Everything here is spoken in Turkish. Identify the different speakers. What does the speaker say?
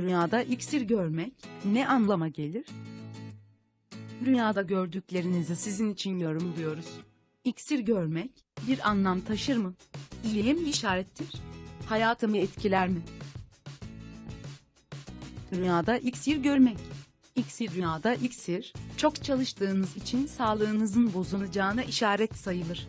Speaker 1: Rüyada iksir görmek ne anlama gelir? Rüyada gördüklerinizi sizin için yorumluyoruz. İksir görmek bir anlam taşır mı? İyiye mi işarettir? Hayatımı etkiler mi? Rüyada iksir görmek. İksir rüyada iksir, çok çalıştığınız için sağlığınızın bozulacağına işaret sayılır.